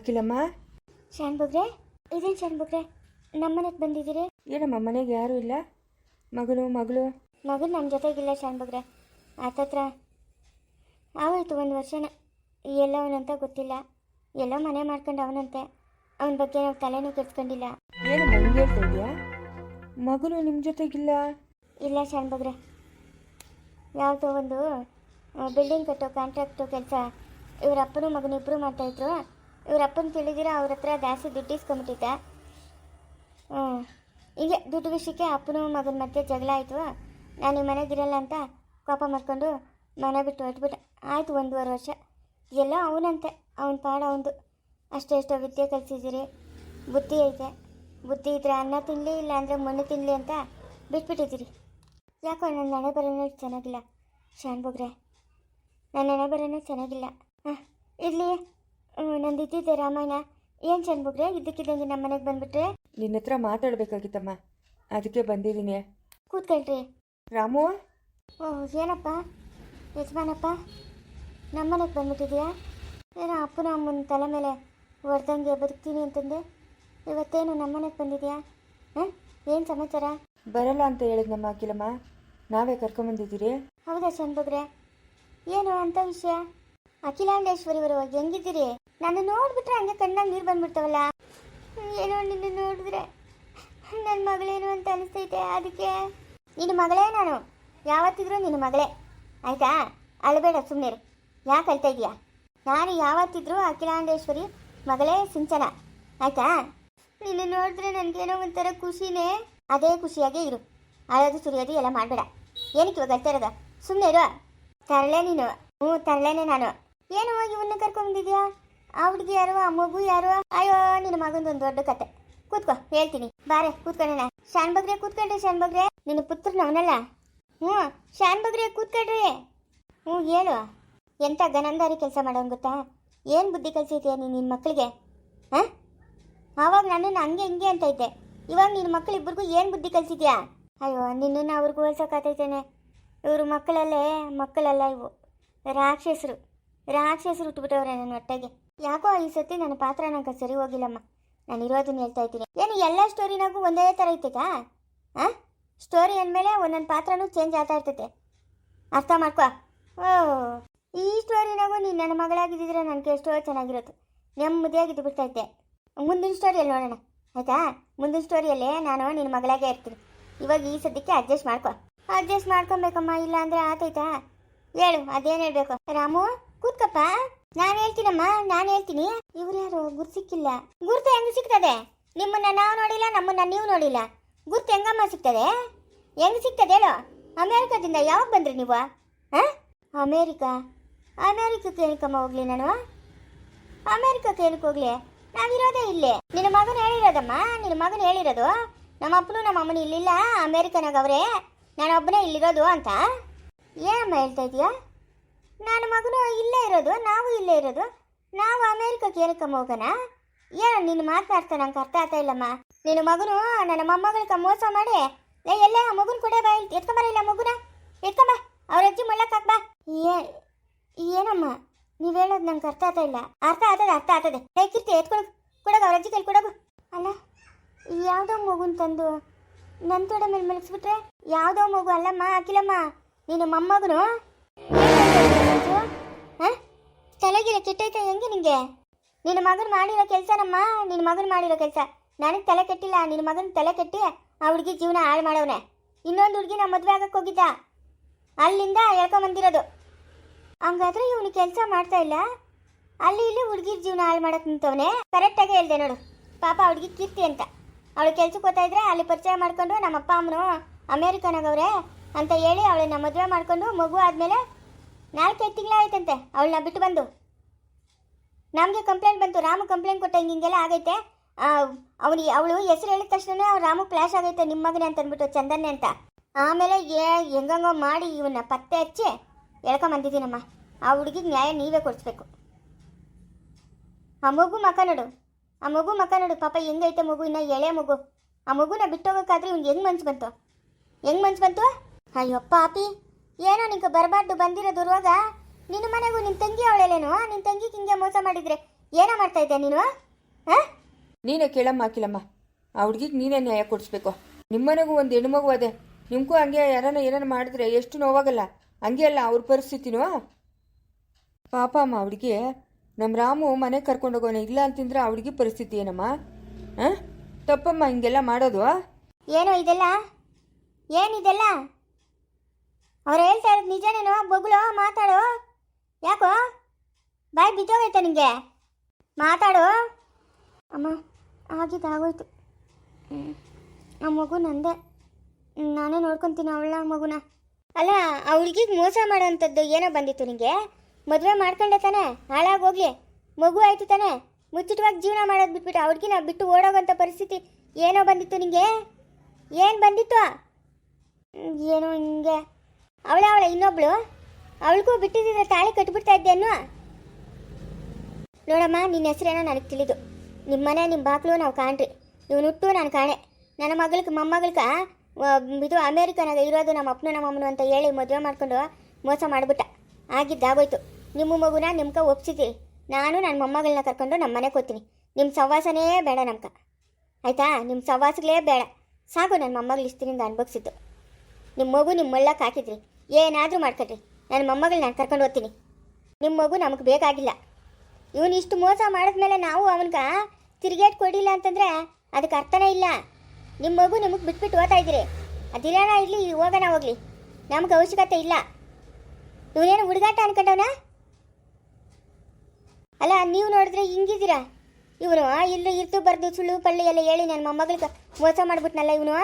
ಅಖಿಲಮ್ಮ? ಶಾನ್ಬಗ್ರೆ ಇದೇನು ನಮ್ಮ ನಮ್ಮನೆಗೆ ಬಂದಿದ್ದೀರಿ? ಏನಮ್ಮ ಮನೆಗೆ ಯಾರೂ ಇಲ್ಲ? ಮಗನು ಮಗಳು? ಮಗು ನಮ್ಮ ಜೊತೆಗಿಲ್ಲ ಶಾನ್ಬಗ್ರೆ ಆತತ್ರ ಆವಾಯ್ತು ಒಂದು ವರ್ಷನ ಎಲ್ಲ ಅವನಂತ ಗೊತ್ತಿಲ್ಲ. ಎಲ್ಲೋ ಮನೆ ಮಾಡ್ಕೊಂಡು ಅವನಂತೆ. ಅವನ ಬಗ್ಗೆ ನಾವು ತಲೆನೂ ಕೆಡ್ಸ್ಕೊಂಡಿಲ್ಲ. ಏನು ಹಿಂಗೆ ಹೇಳ್ತಾ ಇದೆಯಾ ಮಗನು ನಿಮ್ಮ ಜೊತೆಗಿಲ್ಲ? ಇಲ್ಲ ಶಾನ್ಬಗ್ರೆ ಯಾವುದೋ ಒಂದು ಬಿಲ್ಡಿಂಗ್ ಕಟ್ಟೋ ಕಾಂಟ್ರಾಕ್ಟು ಕೆಲಸ ಇವರ ಅಪ್ಪನೂ ಮಗನ ಇಬ್ಬರು ಮಾಡ್ತಾಯಿದ್ರು ಇವ್ರ ಅಪ್ಪನ ತಿಳಿದಿರ ಅವ್ರ ಹತ್ರ ಜಾಸ್ತಿ ದುಡ್ಡು ಇಸ್ಕೊಂಬಿಟ್ಟಿದ್ದೆ ಹ್ಞೂ ಹೀಗೆ ದುಡ್ಡು ವಿಷಯಕ್ಕೆ ಅಪ್ಪನ ಮಗನ ಮಧ್ಯೆ ಜಗಳ ಆಯಿತು. ನಾನು ಈ ಮನೆಗಿರಲ್ಲ ಅಂತ ಕೋಪ ಮಾಡ್ಕೊಂಡು ಮನೆ ಬಿಟ್ಟು ಹೊಟ್ಬಿಟ್ಟೆ ಆಯಿತು ಒಂದೂವರೆ ವರ್ಷ. ಎಲ್ಲ ಅವನಂತೆ. ಅವನ ಪಾಡ ಅವನದು ಅಷ್ಟೇ ಎಷ್ಟೋ ವಿದ್ಯೆ ಕಲಿಸಿದ್ದೀರಿ. ಬುದ್ಧಿ ಐತೆ. ಬುದ್ಧಿ ಇದ್ದರೆ ಅನ್ನ ತಿನ್ನಲಿ ಇಲ್ಲ ಅಂದರೆ ಮಣ್ಣು ತಿನ್ನಲಿ ಅಂತ ಬಿಟ್ಬಿಟ್ಟಿದ್ದೀರಿ. ಯಾಕೋ ನನ್ನ ಹಣೆ ಬರೋನೇ ಚೆನ್ನಾಗಿಲ್ಲ. ಶಾನ್ಬೋಗ್ರೆ ನನ್ನ ಹಣೆ ಬರೋನೇ ಚೆನ್ನಾಗಿಲ್ಲ. ಹಾಂ, ಇರಲಿ. ನಂದು ಇದ್ದಿದ್ದೆ ರಾಮಾಯಣ. ಏನು ಶಾನ್ ಬಗ್ರೆ ಇದ್ದಕ್ಕಿದ್ದಂಗೆ ನಮ್ಮ ಮನೆಗೆ ಬಂದ್ಬಿಟ್ರೆ? ನಿನ್ನ ಹತ್ರ ಮಾತಾಡಬೇಕಾಗಿತ್ತಮ್ಮ. ಅದಕ್ಕೆ ಬಂದಿದ್ದೀನಿ. ಕೂತ್ಕೊಳ್ರಿ. ರಾಮು? ಓ ಏನಪ್ಪ? ಯಜಮಾನಪ್ಪ? ನಮ್ಮನೆಗೆ ಬಂದ್ಬಿಟ್ಟಿದ್ಯಾ? ಏನೋ ಅಪ್ಪನ ಅಮ್ಮನ ತಲೆ ಮೇಲೆ ಹೊಡೆದಂಗೆ ಬದುಕ್ತೀನಿ ಅಂತಂದೆ. ಇವತ್ತೇನು ನಮ್ಮನೆಗೆ ಬಂದಿದ್ಯಾ? ಹಾಂ ಏನು ಸಮಾಚಾರ? ಬರಲ್ಲ ಅಂತ ಹೇಳಿದ್ನಮ್ಮ ಅಖಿಲಮ್ಮ. ನಾವೇ ಕರ್ಕೊಂಬಂದಿದ್ದೀರಿ? ಹೌದಾ ಚಂದ್ಬಗ್ರೆ ಏನು ಅಂತ ವಿಷಯ? ಅಖಿಲಾಂಡೇಶ್ವರಿ ಅವರು ಹೆಂಗಿದ್ದೀರಿ? ನನ್ನ ನೋಡ್ಬಿಟ್ರೆ ಹಂಗೆ ಕಣ್ಣಾಗ ನೀರು ಬಂದ್ಬಿಡ್ತಾವಲ್ಲ? ಏನೋ ನಿನ್ನ ನೋಡಿದ್ರೆ. ನನ್ನ ಮಗಳೇನು ಅಂತ ಅನಿಸ್ತೈತೆ ಅದಕ್ಕೆ? ನಿನ್ನ ಮಗಳೇ ನಾನು. ಯಾವತ್ತಿದ್ರು ನಿನ್ನ ಮಗಳೇ. ಆಯ್ತಾ? ಅಳಬೇಡ ಸುಮ್ಮನೆ ಯಾಕೆ ಅಳ್ತಾ ಇದೀಯಾ? ನಾನು ಯಾವತ್ತಿದ್ರು ಅಖಿಲಾಂಡೇಶ್ವರಿ ಮಗಳೇ ಸಿಂಚನ. ಆಯ್ತಾ? ನಿನ್ನ ನೋಡಿದ್ರೆ ನನಗೇನೋ ಒಂಥರ ಖುಷಿನೇ. ಅದೇ ಖುಷಿಯಾಗೇ ಇರು. ಅಳೋದು, ಸುರಿಯೋದು ಎಲ್ಲ ಮಾಡಬೇಡ. ಏನಕ್ಕೆ ಇವಾಗ ಅಳ್ತಾ ಇರೋದು? ಸುಮ್ಮನೆ ಇರು. ತರಲೆ ನೀನು. ಹ್ಞೂ ತರಲೆನೆ ನಾನು. ಏನು ಹೋಗಿ ಇವನ್ನ ಕರ್ಕೊಂಡ್ಬಂದಿದ್ಯಾ ಆ ಹುಡುಗಿ ಯಾರು, ಆ ಮಗು ಯಾರು? ಅಯ್ಯೋ, ನಿನ್ನ ಮಗಂದೊಂದು ದೊಡ್ಡ ಕತೆ. ಕೂತ್ಕೋ, ಹೇಳ್ತೀನಿ. ಬಾರೆ ಕೂತ್ಕೊಳ್ಳೋಣ ಶಾನ್ ಬಗ್ರೆ ಕೂತ್ಕೊಂಡ್ರಿ ಶಾನ್ ಬಗ್ರೆ ನಿನ್ನ ಪುತ್ರ ಅವನಲ್ಲ ಹ್ಞೂ ಶಾನ್ ಬಗ್ರೆ ಕೂತ್ಕೊಂಡ್ರಿ. ಹ್ಞೂ, ಹೇಳು. ಎಂಥ ಗನಂದಾರಿ ಕೆಲಸ ಮಾಡೋನ್ ಗೊತ್ತಾ? ಏನು ಬುದ್ಧಿ ಕಲಿಸಿದ್ಯಾ ನೀನು ನಿನ್ನ ಮಕ್ಕಳಿಗೆ ಹಾಂ? ಆವಾಗ ನನ್ನನ್ನು ಹಂಗೆ ಹಿಂಗೆ ಅಂತ ಇದ್ದೆ. ಇವಾಗ ನಿನ್ನ ಮಕ್ಕಳಿಬ್ಬರಿಗೂ ಏನು ಬುದ್ಧಿ ಕಲಿಸಿದ್ಯಾ? ಅಯ್ಯೋ, ನಿನ್ನನ್ನು ಅವ್ರಿಗೂ ಹೋಲ್ಸೋಕಾತೈತೇನೆ ಇವರು ಮಕ್ಕಳಲ್ಲೇ ಮಕ್ಕಳಲ್ಲ ಇವು. ರಾಕ್ಷಸರು. ರಾಕ್ಷಸರು ಹುಟ್ಟುಬಿಟ್ಟವ್ರೆ ನನ್ನ ಹೊಟ್ಟೆಗೆ. ಯಾಕೋ ಈ ಸತಿ ನನ್ನ ಪಾತ್ರ ನಂಗೆ ಸರಿ ಹೋಗಿಲ್ಲಮ್ಮ. ನಾನು ಇರೋದನ್ನ ಹೇಳ್ತಾ ಇದ್ದೀನಿ. ಏನು, ಎಲ್ಲ ಸ್ಟೋರಿನಾಗೂ ಒಂದೇ ಥರ ಇತ್ತಾ ಹಾಂ ಸ್ಟೋರಿ ಅಂದಮೇಲೆ ಒಂದೊಂದು ಪಾತ್ರನೂ ಚೇಂಜ್ ಆಗ್ತಾ ಇರ್ತೈತೆ. ಅರ್ಥ ಮಾಡ್ಕೋ. ಓ, ಈ ಸ್ಟೋರಿನಾಗೂ ನೀನು ನನ್ನ ಮಗಳಾಗಿದ್ದಿದ್ರೆ ನನಗೆ ಎಷ್ಟೋ ಚೆನ್ನಾಗಿರುತ್ತೆ ನೆಮ್ಮದಿಯಾಗಿದ್ದು ಬಿಡ್ತೈತೆ. ಮುಂದಿನ ಸ್ಟೋರಿಯಲ್ಲಿ ನೋಡೋಣ. ಆಯ್ತಾ? ಮುಂದಿನ ಸ್ಟೋರಿಯಲ್ಲೇ ನಾನು ನಿನ್ನ ಮಗಳಾಗೆ ಇರ್ತೀನಿ. ಇವಾಗ ಈ ಸದ್ಯಕ್ಕೆ ಅಡ್ಜಸ್ಟ್ ಮಾಡ್ಕೊ. ಅಡ್ಜಸ್ಟ್ ಮಾಡ್ಕೊಬೇಕಮ್ಮ ಇಲ್ಲ ಅಂದರೆ ಆತೈತಾ? ಹೇಳು, ಅದೇನು ಹೇಳಬೇಕು? ರಾಮು? ಕೂತ್ಕಪ್ಪ. ನಾನು ಹೇಳ್ತೀನಮ್ಮ, ನಾನು ಹೇಳ್ತೀನಿ. ಇವ್ರು ಯಾರು? ಗುರ್ತು ಸಿಕ್ಕಿಲ್ಲ. ಗುರ್ತು ಹೆಂಗ್ ಸಿಗ್ತದೆ ನಿಮ್ಮನ್ನ ನಾವು ನೋಡಿಲ್ಲ, ನಮ್ಮನ್ನ ನೀವು ನೋಡಿಲ್ಲ. ಗುರ್ತು ಹೆಂಗಮ್ಮ ಸಿಗ್ತದೆ ಹೆಂಗ್ ಸಿಗ್ತದೆ ಹೇಳೋ. ಅಮೇರಿಕಾದಿಂದ ಯಾವಾಗ ಬಂದ್ರಿ ನೀವು? ಹಾಂ? ಅಮೇರಿಕಾ? ಅಮೇರಿಕಕ್ಕೆ ಏನಕ್ಕಮ್ಮ ಹೋಗ್ಲಿ ನಾನು? ಅಮೇರಿಕಕ್ಕೆ ಏನಕ್ಕೆ ಹೋಗ್ಲಿ? ನಾವಿರೋದೇ ಇಲ್ಲೇ. ನಿನ್ನ ಮಗನ ಹೇಳಿರೋದಮ್ಮ, ನಿನ್ನ ಮಗನ ಹೇಳಿರೋದು. ನಮ್ಮ ಅಪ್ಪನು ನಮ್ಮ ಅಮ್ಮನ ಇಲ್ಲಿಲ್ಲ, ಅಮೇರಿಕನಾಗ ಅವರೇ. ನಾನು ಒಬ್ಬನೇ ಇಲ್ಲಿರೋದು ಅಂತ. ಏನಮ್ಮ ಹೇಳ್ತಾ ಇದೀಯಾ? ನನ್ನ ಮಗನು ಇಲ್ಲೇ ಇರೋದು, ನಾವು ಇಲ್ಲೇ ಇರೋದು. ನಾವು ಅಮೇರಿಕಕ್ಕೆ ಏನಕ್ಕಮ್ಮ ಹೋಗೋಣ? ಏನೋ ನಿನ್ನ ಮಾತನಾಡ್ತಾ ನಂಗೆ ಅರ್ಥ ಆಗ್ತಾ ಇಲ್ಲಮ್ಮ. ನಿನ್ನ ಮಗನು, ನನ್ನ ಮೊಮ್ಮಗಳಿಗೆ ಮೋಸ ಮಾಡಿ. ಎಲ್ಲ, ಆ ಮಗುನ ಕೂಡ ಬಾ ಇಲ್ಲಿ. ಎತ್ಕೊಂಬರ ಇಲ್ಲ ಮಗುನ. ಎತ್ಕೊಂಬ ಅವ್ರ ಅಜ್ಜಿ ಮಳ್ಳಕ್ಕೆ ಹಾಕ್ಬಾ ಏ, ಏನಮ್ಮ? ನೀವು ಹೇಳೋದು ನಂಗೆ ಅರ್ಥ ಆಗ್ತಾ ಇಲ್ಲ. ಅರ್ಥ ಆಗ್ತದೆ ಅರ್ಥ ಆಗ್ತದೆ. ಹೇಗಿರ್ತಿ ಎತ್ಕೊಳಕ್ ಕೊಡೋದು ಅವ್ರ ಅಜ್ಜಿ ಕೈಲಿ ಕೊಡೋದು ಅಲ್ಲ, ಯಾವುದೋ ಮಗುನ ತಂದು ನನ್ನ ತೋಡೆ ಮೇಲೆ ಮಲಗಿಸ್ಬಿಟ್ರೆ? ಯಾವುದೋ ಮಗು ಅಲ್ಲಮ್ಮ ಹಾಕಿಲ್ಲಮ್ಮ ನೀನು ಮೊಮ್ಮಗನು? ತಲೆಗಿರ ಕೆಟ್ಟೈತೆ ಹೆಂಗೆ ನಿಂಗೆ ನಿನ್ನ ಮಗನ್ ಮಾಡಿರೋ ಕೆಲಸನಮ್ಮ ನಿನ್ನ ಮಗನ್ ಮಾಡಿರೋ ಕೆಲಸ ನನಗೆ ತಲೆ ಕೆಟ್ಟಿಲ್ಲ ನಿನ್ನ ಮಗನ ತಲೆ ಕೆಟ್ಟಿ ಆ ಹುಡುಗಿ ಜೀವನ ಹಾಳು ಮಾಡವನೆ ಇನ್ನೊಂದು ಹುಡುಗಿ ನಮ್ಮ ಮದುವೆ ಆಗಕ್ಕೆ ಹೋಗಿದ್ದ ಅಲ್ಲಿಂದ ಹೇಳ್ಕೊಂಬಂದಿರೋದು ಹಂಗಾದ್ರೆ ಇವನು ಕೆಲಸ ಮಾಡ್ತಾ ಇಲ್ಲ ಅಲ್ಲಿ ಇಲ್ಲಿ ಹುಡುಗಿ ಜೀವನ ಹಾಳು ಮಾಡಕ್ ನಿಂತವನೆ ಕರೆಕ್ಟಾಗಿ ಹೇಳ್ದೆ ನೋಡು ಪಾಪ ಹುಡುಗಿ ಕೀರ್ತಿ ಅಂತ ಅವಳು ಕೆಲ್ಸಕ್ಕೆ ಹೋಗ್ತಾ ಇದ್ರೆ ಅಲ್ಲಿ ಪರಿಚಯ ಮಾಡ್ಕೊಂಡು ನಮ್ಮ ಅಪ್ಪ ಅಮ್ಮನು ಅಮೇರಿಕನಾಗವ್ರೆ ಅಂತ ಹೇಳಿ ಅವಳನ್ನ ಮದುವೆ ಮಾಡ್ಕೊಂಡು ಮಗು ಆದಮೇಲೆ ನಾಲ್ಕೈದು ತಿಂಗಳಾಯ್ತಂತೆ, ಅವಳನ್ನ ಬಿಟ್ಟು ಬಂದು. ನಮಗೆ ಕಂಪ್ಲೇಂಟ್ ಬಂತು, ರಾಮು ಕಂಪ್ಲೇಂಟ್ ಕೊಟ್ಟ ಹಿಂಗೆ ಹಿಂಗೆಲ್ಲ ಆಗೈತೆ. ಅವನಿಗೆ, ಅವಳು ಹೆಸರು ಹೇಳಿದ ತಕ್ಷಣ ರಾಮು ಕ್ಲಾಶ್ ಆಗೈತೆ ನಿಮ್ಮ ಮಗನೇ ಅಂತ ಅಂದ್ಬಿಟ್ಟು ಚಂದನ್ನೇ ಅಂತ. ಆಮೇಲೆ ಏ, ಹೆಂಗಂಗೋ ಮಾಡಿ ಇವನ್ನ ಪತ್ತೆ ಹಚ್ಚಿ ಎಳ್ಕೊಂಬಂದಿದ್ದೀನಮ್ಮ ಆ ಹುಡುಗಿಗೆ ನ್ಯಾಯ ನೀವೇ ಕೊಡಿಸ್ಬೇಕು. ಆ ಮಗು ಮಕ ನೋಡು. ಆ ಮಗು ಮಕ ನೋಡು, ಪಾಪ ಹೆಂಗೈತೆ ಮಗು, ಇನ್ನ ಎಳೆ ಮಗು. ಆ ಮಗುನ ಬಿಟ್ಟೋಗೋಕ್ಕಾದ್ರೆ ಇವ್ನಿಗೆ ಹೆಂಗೆ ಮನ್ಸು ಬಂತು? ಹೆಂಗ್ ಮನ್ಸು ಬಂತು? ಅಯ್ಯೋ ಪಾಪಿ. ಏನೋ ನಿಂಗೆ ಬರಬಾರ್ದು ಬಂದಿರೋ ದುರ್ವಾಗ? ನಿನ್ನ ಮನೆಗೂ ನಿನ್ನ ತಂಗಿ ಅವಳೇನೋ ನಿನ್ನ ತಂಗಿಗೆ ಹಿಂಗೆ ಮೋಸ ಮಾಡಿದ್ರೆ ಏನೋ ಮಾಡ್ತಾ ಇದ್ದೆ ನೀನು? ಹಾಂ? ನೀನೇ ಕೇಳಮ್ಮ ಅಖಿಲಮ್ಮ ಆ ಹುಡುಗಿಗೆ ನೀನೇ ನ್ಯಾಯ ಕೊಡಿಸ್ಬೇಕು. ನಿಮ್ಮನೆಗೂ ಒಂದು ಹೆಣ್ಮಗು ಅದೇ. ನಿಮಗೂ ಹಂಗೆ ಯಾರನ್ನ ಏನಾರು ಮಾಡಿದ್ರೆ ಎಷ್ಟು ನೋವಾಗಲ್ಲ. ಹಂಗೆ ಅಲ್ಲ ಅವ್ರ ಪರಿಸ್ಥಿತಿನೂ. ಪಾಪ ಅಮ್ಮ ಅವಳಿಗೆ ನಮ್ಮ ರಾಮು ಮನೆಗೆ ಕರ್ಕೊಂಡೋಗೋಣ ಇಲ್ಲ ಅಂತಂದ್ರೆ ಹುಡುಗಿ ಪರಿಸ್ಥಿತಿ ಏನಮ್ಮ? ಹಾಂ? ತಪ್ಪಮ್ಮ ಹಿಂಗೆಲ್ಲ ಮಾಡೋದು? ಏನೋ ಇದೆಲ್ಲ? ಏನಿದೆಲ್ಲ? ಅವ್ರು ಹೇಳ್ತಾ ಇರೋದು ನಿಜನೇನೋ ಬೊಗ್ಳು ಮಾತಾಡು. ಯಾಕೋ? ಬಾಯ್ ಬಿದ್ದೋಗೈತೆ ನಿಂಗೆ. ಮಾತಾಡು. ಅಮ್ಮ, ಆಗಿದ್ದು ಆಗೋಯ್ತು. ಹ್ಮ್. ಆ ಮಗು ನಂದೆ. ನಾನೇ ನೋಡ್ಕೊತೀನಿ ಅವಳ ಮಗುನ. ಅಲ್ಲ, ಆ ಮೋಸ ಮೋಸ ಮಾಡೋವಂಥದ್ದು ಏನೋ ಬಂದಿತ್ತು ನಿಂಗೆ? ಮದುವೆ ಮಾಡ್ಕೊಂಡೆ ತಾನೆ ಹಾಳಾಗೋಗ್ಲಿ ಮಗು ಆಯ್ತು ತಾನೆ. ಮುಚ್ಚಿಟವಾಗಿ ಜೀವನ ಮಾಡೋದು ಬಿಟ್ಬಿಟ್ಟು ಅವ್ರಿಗಿನ ಬಿಟ್ಟು ಓಡೋಗಂಥ ಪರಿಸ್ಥಿತಿ ಏನೋ ಬಂದಿತ್ತು ನಿಂಗೆ? ಏನು ಬಂದಿತ್ತು? ಏನೋ ಹಿಂಗೆ. ಅವಳೆ ಅವಳ ಇನ್ನೊಬ್ಳು. ಅವಳಿಗೂ ಬಿಟ್ಟಿದ್ದ ತಾಳಿ ಕಟ್ಬಿಡ್ತಾ ಇದ್ದೇನು ನೋಡಮ್ಮ, ನಿನ್ನ ಹೆಸರೇನೋ ನನಗೆ ತಿಳಿದು. ನಿಮ್ಮ ಮನೆ ನಿಮ್ಮ ಬಾಕ್ಲು ನಾವು ಕಾಣ್ರಿ. ನೀವು ಹುಟ್ಟು ನಾನು ಕಾಣೆ. ನನ್ನ ಮಗಳಿಗೆ, ಮೊಮ್ಮಗಳಿಗೆ ಇದು ಅಮೇರಿಕನಾಗ ಇರೋದು ನಮ್ಮ ಅಪ್ಪನ ನಮ್ಮ ಅಮ್ಮನು ಅಂತ ಹೇಳಿ ಮದುವೆ ಮಾಡ್ಕೊಂಡು ಮೋಸ ಮಾಡಿಬಿಟ್ಟ. ಆಗಿದ್ದಾಗೋಯ್ತು. ನಿಮ್ಮ ಮಗುನ ನಿಮ್ಕ ಒಪ್ಸಿದ್ದೀರಿ ನಾನು ನನ್ನ ಮೊಮ್ಮಗಳನ್ನ ಕರ್ಕೊಂಡು ನಮ್ಮ ಮನೆಗೆ ಹೋಗ್ತೀನಿ. ನಿಮ್ಮ ಸವಾಸನೇ ಬೇಡ ನಮ್ಕ ಆಯಿತಾ? ನಿಮ್ಮ ಸವಾಸಗಳೇ ಬೇಡ. ಸಾಕು ನನ್ನ ಮೊಮ್ಮಗಳು ಇಷ್ಟಿನಿಂದ ಅನುಭವಿಸಿದ್ದು. ನಿಮ್ಮ ಮಗು ನಿಮ್ಮ ಮಳ್ಳಕ್ಕೆ ಹಾಕಿದ್ರಿ ಏನಾದರೂ ಮಾಡ್ಕೊಳ್ರಿ. ನನ್ನ ಮೊಮ್ಮಗಳು ನಾನು ಕರ್ಕೊಂಡು ಹೋಗ್ತೀನಿ. ನಿಮ್ಮ ಮಗು ನಮಗೆ ಬೇಕಾಗಿಲ್ಲ. ಇವನು ಇಷ್ಟು ಮೋಸ ಮಾಡಿದ್ಮೇಲೆ ನಾವು ಅವನಿಗೆ ತಿರುಗೇಟ್ ಕೊಡಿಲ್ಲ ಅಂತಂದರೆ ಅದಕ್ಕೆ ಅರ್ಥನೇ ಇಲ್ಲ. ನಿಮ್ಮ ಮಗು ನಿಮಗೆ ಬಿಟ್ಬಿಟ್ಟು ಓದ್ತಾ ಇದ್ದೀರಿ. ಅದಿರೋಣ ಇರಲಿ ಹೋಗೋಣ ಹೋಗ್ಲಿ. ನಮ್ಗೆ ಅವಶ್ಯಕತೆ ಇಲ್ಲ. ಇವನೇನು ಹುಡುಗಾಟ ಅನ್ಕೊಂಡವನ? ಅಲ್ಲ, ನೀವು ನೋಡಿದ್ರೆ ಹಿಂಗಿದ್ದೀರಾ? ಇವನು ಇಲ್ಲಿ ಇರ್ತು ಬರ್ದು, ಸುಳ್ಳು, ಪಳ್ಳಿ ಎಲ್ಲ ಹೇಳಿ ನನ್ನ ಮೊಮ್ಮಗಳಿಗೆ ಮೋಸ ಮಾಡಿಬಿಟ್ನಲ್ಲ ಇವನು?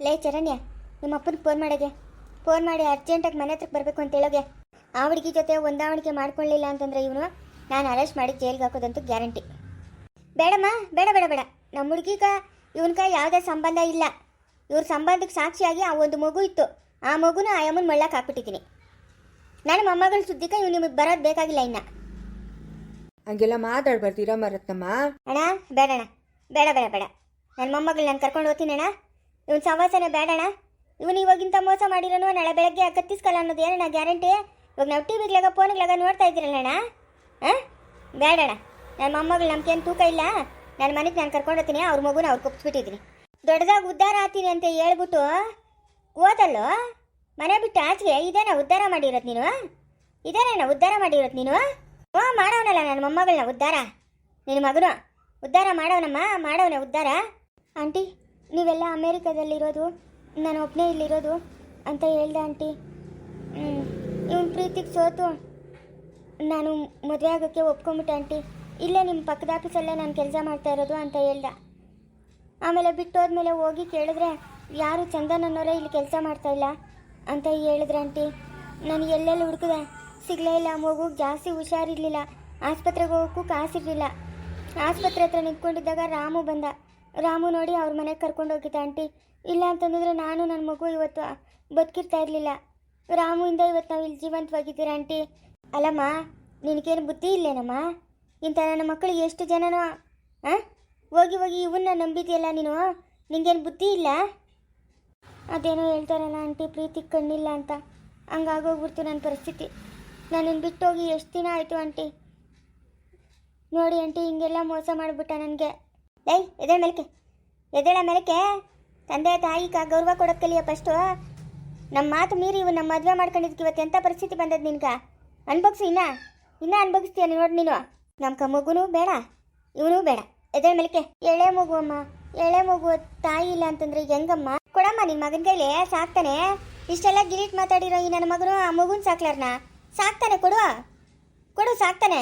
ಲೇ, ಚರಣ್ಯ ನಿಮ್ಮ ಅಪ್ಪನ ಫೋನ್ ಮಾಡೋಗೆ ಫೋನ್ ಮಾಡಿ ಅರ್ಜೆಂಟಾಗಿ ಮನೆ ಹತ್ರಕ್ಕೆ ಬರಬೇಕು ಅಂತ ಹೇಳೋಗೆ ಆ ಹುಡುಗಿ ಜೊತೆ ಹೊಂದಾವಣಿಕೆ ಮಾಡ್ಕೊಳ್ಳಿಲ್ಲ ಅಂತಂದ್ರೆ ಇವನು ನಾನು ಅರೆಸ್ಟ್ ಮಾಡಿ ಜೈಲ್ಗೆ ಹಾಕೋದಂತೂ ಗ್ಯಾರಂಟಿ ಬೇಡಮ್ಮ ಬೇಡ ಬೇಡ ಬೇಡ. ನಮ್ಮ ಹುಡುಗಿಗ ಇವನ್ಕ ಯಾವುದೇ ಸಂಬಂಧ ಇಲ್ಲ. ಇವ್ರ ಸಂಬಂಧಕ್ಕೆ ಸಾಕ್ಷಿಯಾಗಿ ಆ ಒಂದು ಮಗು ಇತ್ತು. ಆ ಮಗುನ ಆ ಅಮ್ಮನ ಮಳ್ಳಕ್ಕೆ ಹಾಕ್ಬಿಟ್ಟಿದ್ದೀನಿ. ನಾನು ಮೊಮ್ಮಗಳ ಸುದ್ದಿಕ ಇವ್ ನಿಮಗೆ ಬರೋದು ಬೇಕಾಗಿಲ್ಲ ಇನ್ನ. ಹಂಗೆಲ್ಲ ಮಾತಾಡ್ಬಾರ್ದಿರ ಮರತ್ನಮ್ಮ. ಅಣ್ಣ ಬೇಡಣ್ಣ. ಬೇಡ ಬೇಡ ಬೇಡ. ನನ್ನ ಮೊಮ್ಮಗಳು ನಾನು ಕರ್ಕೊಂಡು ಹೋಗ್ತೀನಿ ಅಣ್ಣ. ಇವನ್ ಸವಾಸನೆ ಬೇಡಣ್ಣ. ಇವನು ಇವಾಗಿಂತ ಮೋಸ ಮಾಡಿರೋನು, ನಾಳೆ ಬೆಳಗ್ಗೆ ಕತ್ತಿಸ್ಕಲ್ಲ ಅನ್ನೋದು ಏನಣ್ಣ, ಗ್ಯಾರಂಟಿ? ಇವಾಗ ನಾವು ಟಿ ವಿಗ್ಲಾಗ ಫೋನ್ಗಳಾಗ ನೋಡ್ತಾ ಇದ್ದೀರಲ್ಲ ಅಣ್ಣ? ಹಾಂ? ಬೇಡಣ್ಣ ನನ್ನ ಮೊಮ್ಮಗಳು ನಮ್ಗೇನು ತೂಕ ಇಲ್ಲ. ನನ್ನ ಮನೆಗೆ ನಾನು ಕರ್ಕೊಂಡು ಹೋಗ್ತೀನಿ, ಅವ್ರ ಮಗುನ ಅವ್ರು ಕೊಪ್ಪಿಸ್ಬಿಟ್ಟಿದ್ದೀನಿ ದೊಡ್ಡದಾಗಿ ಉದ್ಧಾರ ಆಗ್ತೀನಿ ಅಂತ ಹೇಳ್ಬಿಟ್ಟು ಓದಲ್ಲೋ ಮನೆ ಬಿಟ್ಟು ಆಚೆಗೆ ಇದೇನ ಉದ್ಧಾರ ಮಾಡಿರೋದು ನೀನು? ಇದೇನ ಉದ್ಧಾರ ಮಾಡಿರೋದು ನೀನು? ಹ್ಞೂ ಮಾಡವನಲ್ಲ ನನ್ನ ಮೊಮ್ಮಗಳನ್ನ ಉದ್ಧಾರ. ನಿನ್ನ ಮಗನು ಉದ್ಧಾರ ಮಾಡೋನಮ್ಮ ಮಾಡವನ ಉದ್ಧಾರ. ಆಂಟಿ, ನೀವೆಲ್ಲ ಅಮೇರಿಕಾದಲ್ಲಿರೋದು ನಾನು ಒಬ್ಬನೇ ಇಲ್ಲಿರೋದು ಅಂತ ಹೇಳ್ದೆ, ಆಂಟಿ. ಇವನ್ ಪ್ರೀತಿಗೆ ಸೋತು. ನಾನು ಮದುವೆ ಆಗೋಕ್ಕೆ ಒಪ್ಕೊಂಬಿಟ್ಟೆ, ಆಂಟಿ. ಇಲ್ಲೇ ನಿಮ್ಮ ಪಕ್ಕದ ಆಫೀಸಲ್ಲೇ ನಾನು ಕೆಲಸ ಮಾಡ್ತಾ ಇರೋದು ಅಂತ ಹೇಳ್ದೆ. ಆಮೇಲೆ ಬಿಟ್ಟು ಹೋದ್ಮೇಲೆ ಹೋಗಿ ಕೇಳಿದ್ರೆ, ಯಾರು ಚಂದನ್ ಇಲ್ಲಿ ಕೆಲಸ ಮಾಡ್ತಾ ಇಲ್ಲ ಅಂತ ಹೇಳಿದ್ರೆ, ಆಂಟಿ. ನಾನು ಎಲ್ಲೆಲ್ಲಿ ಹುಡುಕಿದೆ? ಸಿಗಲೇ ಇಲ್ಲ ಮಗುಗೆ ಜಾಸ್ತಿ ಹುಷಾರಿರಲಿಲ್ಲ. ಆಸ್ಪತ್ರೆಗೆ ಹೋಗೋಕ್ಕೂ ಕಾಸಿರಲಿಲ್ಲ. ಆಸ್ಪತ್ರೆ ಹತ್ರ ನಿಂತ್ಕೊಂಡಿದ್ದಾಗ ರಾಮು ಬಂದ. ರಾಮು ನೋಡಿ ಅವ್ರ ಮನೆಗೆ ಕರ್ಕೊಂಡು ಹೋಗಿದ್ದ, ಆಂಟಿ. ಇಲ್ಲ ಅಂತಂದ್ರೆ ನಾನು ನನ್ನ ಮಗು ಇವತ್ತು ಬದುಕಿರ್ತಾ ಇರಲಿಲ್ಲ. ರಾಮುವಿಂದ ಇವತ್ತು ನಾವು ಇಲ್ಲಿ ಜೀವಂತವಾಗಿದ್ದೀರ ಆಂಟಿ? ಅಲ್ಲಮ್ಮ, ನಿನಗೇನು ಬುದ್ಧಿ ಇಲ್ಲೇನಮ್ಮ? ಇಂಥ ನನ್ನ ಮಕ್ಕಳಿಗೆ ಎಷ್ಟು ಜನನೋ ಹಾಂ ಹೋಗಿ ಹೋಗಿ ಇವನ್ನ ನಂಬಿದೆಯಲ್ಲ ನೀನು? ನಿಂಗೇನು ಬುದ್ಧಿ ಇಲ್ಲ? ಅದೇನೋ ಹೇಳ್ತಾರಲ್ಲ ಆಂಟಿ, ಪ್ರೀತಿ ಕಣ್ಣಿಲ್ಲ ಅಂತ. ಹಂಗಾಗೋಗ್ಬಿಡ್ತು ನನ್ನ ಪರಿಸ್ಥಿತಿ. ನನ್ನನ್ನು ಬಿಟ್ಟೋಗಿ ಎಷ್ಟು ದಿನ ಆಯಿತು ಆಂಟಿ? ನೋಡಿ ಆಂಟಿ, ಹಿಂಗೆಲ್ಲ ಮೋಸ ಮಾಡಿಬಿಟ್ಟ ನನಗೆ. ಏಯ್ ಎದೆ ಮೇಲಕ್ಕೆ. ಎದೇಳ ಮೇಲಕ್ಕೆ. ತಂದೆ ತಾಯಿಗೆ ಗೌರವ ಕೊಡೋದು ಕಲಿಯ ಫಸ್ಟು ನಮ್ಮ ಮಾತು ಮೀರಿ ಇವು ನಮ್ಮ ಮದುವೆ ಮಾಡ್ಕೊಂಡಿದ್ಕೆ ಇವತ್ತು ಎಂಥ ಪರಿಸ್ಥಿತಿ ಬಂದದ್ದು ನಿನ್ಗೆ? ಅನ್ಭೋಗ್ಸು ಇನ್ನ? ಇನ್ನ ಅನ್ಭೋಗಿಸ್ತೀಯ ನೋಡಿ ನೀನು? ನಮ್ಮ ಮಗುನೂ ಬೇಡ, ಇವನು ಬೇಡ. ಎದೆ ಮೇಲಕ್ಕೆ ಎಳೆ ಮಗು ಅಮ್ಮ, ಎಳೆ ಮಗು ತಾಯಿ ಇಲ್ಲ ಅಂತಂದ್ರೆ ಹೆಂಗಮ್ಮ? ಕೊಡಮ್ಮ ನಿನ್ ಮಗನ ಕೈಲಿ, ಸಾಕ್ತಾನೆ. ಇಷ್ಟೆಲ್ಲ ಗಿರೀಟ್ ಮಾತಾಡಿರೋ ಈ ನನ್ನ ಮಗನು ಆ ಮಗುನ ಸಾಕ್ಲಾರ್ನ? ಸಾಕ್ತಾನೆ ಕೊಡು ಕೊಡು, ಸಾಕ್ತಾನೆ.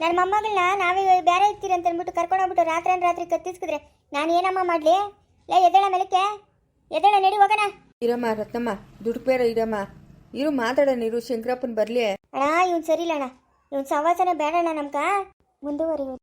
ನನ್ನ ಮೊಮ್ಮಗಳನ್ನ ನಾವೇ ಬೇರೆ ಇರ್ತೀರಿ ಅಂತ ಅಂದ್ಬಿಟ್ಟು ಕರ್ಕೊಂಡು ಹೋಗ್ಬಿಟ್ಟು ರಾತ್ರಿ ರಾತ್ರಿ ಕತ್ತಿಸ್ಕಿದ್ರೆ ನಾನು ಏನಮ್ಮ ಮಾಡಲಿ? ಲೇ ಎದ್ದೇಳ ಮೇಲಕ್ಕೆ. ಎದ್ದೇಳ ನಡಿ ಹೋಗೋಣ. ಇರಮ್ಮ ರತ್ನಮ್ಮ ದುಡ್ಡು ಬೇರೆ ಇರಮ್ಮ. ಇರು ಮಾತಾಡೋಣ ಇರು ಶಂಕರಪ್ಪನ್ ಬರಲಿ. ಅಣ್ಣ ಇವ್ನು ಸರಿ ಇಲ್ಲಣ್ಣ ಇವ್ನು ಸವಾಸನೆ ಬೇಡಣ್ಣ ನಮ್ಕ ಮುಂದುವರಿಯೋದು